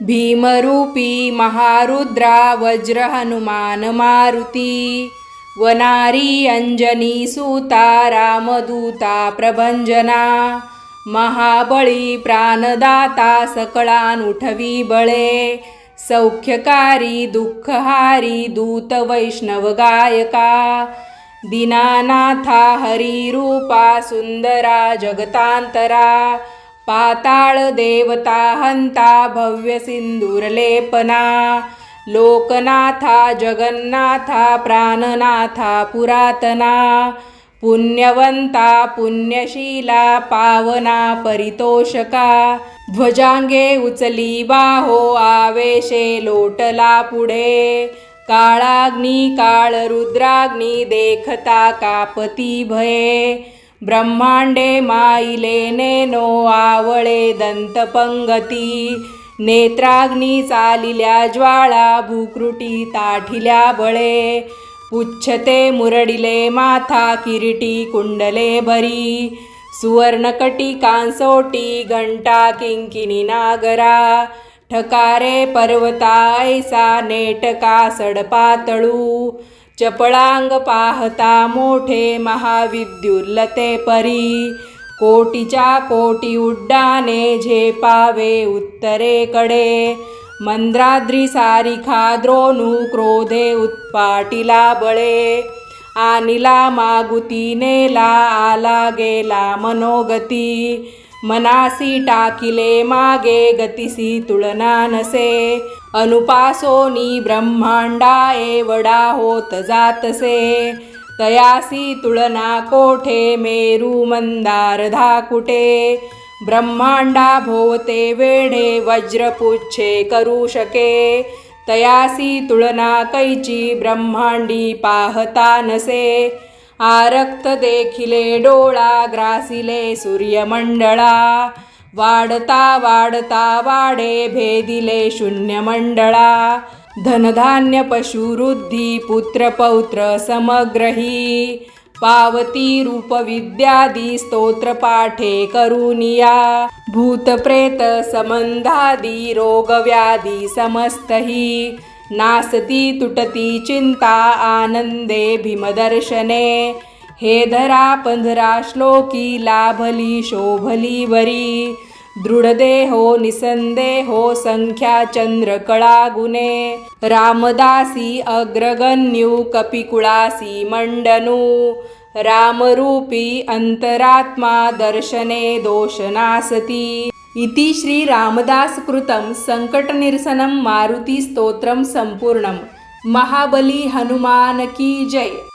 भीमरूपी महारुद्रा वज्र हनुमान मारुती वनारी अंजनी सुता रामदूता प्रभंजना महाबळी प्राणदाता सकळान उठवी बळे सौख्यकारी दुःखहारी दूत वैष्णव गायका दीनानाथा हरिरूपा सुंदरा जगतांतरा पाताळ देवता हंता भव्य सिंदूरलेपना लोकनाथा जगन्नाथा प्राणनाथा पुरातना पुण्यवंता पुण्यशीला पावना परितोषका ध्वजांगे उचली बाहो आवेशे लोटला पुढे काळाग्नी काळ रुद्राग्नी देखता कापती भये ब्रह्मांडे माईले नेनो आवळे दंतपंगती नेत्राग्नी चालिल्या ज्वाळा भूकृटी ताठिल्या बळे पुच्छते मुरडिले माथा किरीटी कुंडले भरी सुवर्णकटी कांसोटी घंटा किंकिनी नागरा ठकारे पर्वता ऐसा नेटका सडपातळू चपळांग पाहता मोठे महाविद्युल्लते परी. कोटीच्या कोटी उड्डाणे झेपावे उत्तरेकडे. मंद्राद्री सारिखा द्रोणू क्रोधे उत्पाटिला बळे. आनिला मागुती नेला आला गेला मनोगती. मनासी टाकिले मागे गतिसी तुळना नसे अनुपासोनी ब्रह्मांडा एवडा होत जातसे. तयासी तुळना कोठे मेरू मंदार धाकुटे ब्रह्मांडा भोवते वेढे वज्रपुच्छे करू शके. तयासी तुळना कैची ब्रह्मांडी पाहता नसे. आरक्त देखिले डोळा ग्रासिले सूर्यमंडळा वाढता वाढता वाढे भेदिले शून्यमंडळा धनधान्य पशुवृद्धी पुत्रपौत्र समग्रही पावती रूप विद्यादी स्तोत्र पाठे करुनिया भूतप्रेत संबंधादी रोगव्याधी समस्तही नासती तुटती चिंता आनंदे भीमदर्शने. हे धरा पंधरा श्लोकी लाभली शोभली वरी. दृढदेहो निसंदेहो संख्या चंद्रकळा गुणे रामदासी अग्रगण्यू कपिकुळासी मंडनू. रामरूपी अंतरात्मा दर्शने दोषनासती. इति श्रीरामदासकृतं सङ्कटनिरसनं कृतं सम्पूर्णं। महाबली हनुमान की जय।